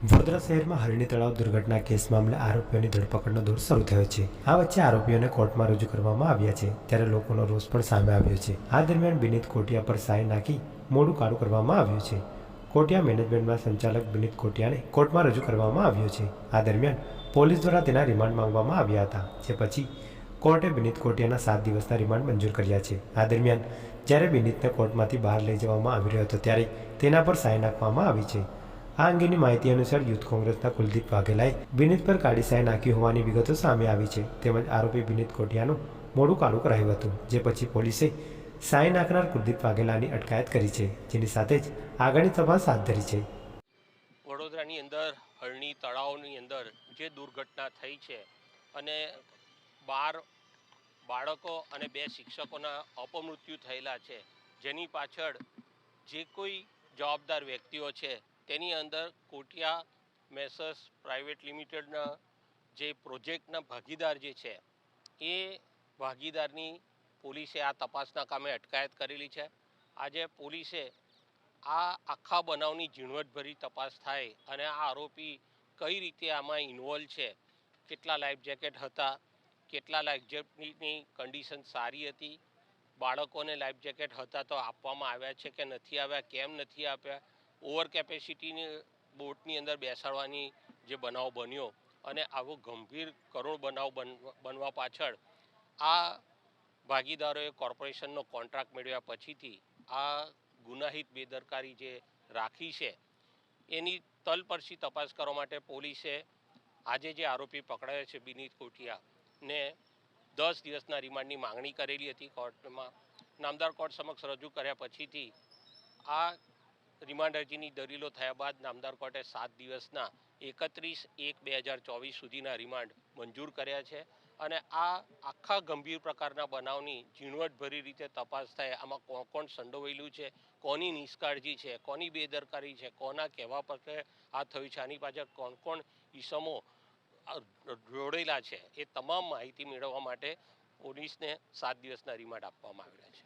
વડોદરા શહેરમાં હરણી તળાવ દુર્ઘટના કેસ મામલે આરોપીઓની ધરપકડનો દોર શરૂ થયો છે. આ વચ્ચે આરોપીઓને કોર્ટમાં રજૂ કરવામાં આવ્યા છે, ત્યારે લોકોનો રોષ પણ સામે આવ્યો છે. આ દરમિયાન બિનિત કોટિયા પર સાય નાખી મોડું કાળું કરવામાં આવ્યું છે. કોટિયા મેનેજમેન્ટના સંચાલક બિનિત કોટિયાને કોર્ટમાં રજૂ કરવામાં આવ્યો છે. આ દરમિયાન પોલીસ દ્વારા તેના રિમાન્ડ માંગવામાં આવ્યા હતા, જે પછી કોર્ટે બિનિત કોટિયાના સાત દિવસના રિમાન્ડ મંજૂર કર્યા છે. આ દરમિયાન જ્યારે બિનિતને કોર્ટમાંથી બહાર લઈ જવામાં આવી રહ્યો હતો, ત્યારે તેના પર સાય નાખવામાં આવી છે. આ અંગેની માહિતી અનુસાર યુથ કોંગ્રેસના કુલદીપ વાઘેલાએ બિનિત પર કાળી સાય નાખી હોવાની વિગતો સામે આવી છે. તેમજ આરોપી વિનીત કોટિયાનું મોડું કાળું કરાયું હતું, જે પછી પોલીસે સાય નાખનાર કુલદીપ વાઘેલાની અટકાયત કરી છે, જેની સાથે જ આગળની તપાસ હાથ ધરી છે. વડોદરાની અંદર હરણી તળાવની અંદર જે દુર્ઘટના થઈ છે અને બાર બાળકો અને બે શિક્ષકોના અપમૃત્યુ થયેલા છે, જેની પાછળ જે કોઈ જવાબદાર વ્યક્તિઓ છે તેની અંદર કોટિયા મેસર્સ પ્રાઇવેટ લિમિટેડના જે પ્રોજેક્ટના ભાગીદાર જે છે, એ ભાગીદારની પોલીસે આ તપાસના કામે અટકાયત કરેલી છે. આજે પોલીસે આ આખા બનાવની ઝીણવટભરી તપાસ થાય અને આ આરોપી કઈ રીતે આમાં ઇન્વોલ્વ છે, કેટલા લાઈફ જેકેટ હતા, કેટલા લાઈફ જેકેટની કન્ડિશન સારી હતી, બાળકોને લાઈફ જેકેટ હતા તો આપવામાં આવ્યા છે કે નથી આવ્યા, કેમ નથી આપ્યા ઓવર કેપેસિટીની બોટની અંદર બેસાડવાની જે બનાવ બન્યો અને આવો ગંભીર કરુણ બનાવ બનવા પાછળ આ ભાગીદારોએ કોર્પોરેશનનો કોન્ટ્રાક્ટ મેળવ્યા પછીથી આ ગુનાહિત બેદરકારી જે રાખી છે, એની તલપરસી તપાસ કરવા માટે પોલીસે આજે જે આરોપી પકડાયો છે બિનીત કોટિયા ને દસ દિવસના રિમાન્ડની માંગણી કરેલી હતી કોર્ટમાં. નામદાર કોર્ટ સમક્ષ રજૂ કર્યા પછીથી આ રિમાન્ડ અરજીની દલીલો થયા બાદ નામદાર કોર્ટે સાત દિવસના એકત્રીસ એક બે હજાર ચોવીસ સુધીના રિમાન્ડ મંજૂર કર્યા છે અને આ આખા ગંભીર પ્રકારના બનાવની ઝીણવટભરી રીતે તપાસ થાય, આમાં કોણ કોણ સંડોવાયેલું છે, કોની નિષ્કાળજી છે, કોની બેદરકારી છે, કોના કહેવા પર આ થયું છે, આની પાછળ કોણ કોણ ઈસમો જોડેલા છે, એ તમામ માહિતી મેળવવા માટે પોલીસને સાત દિવસના રિમાન્ડ આપવામાં આવ્યા છે.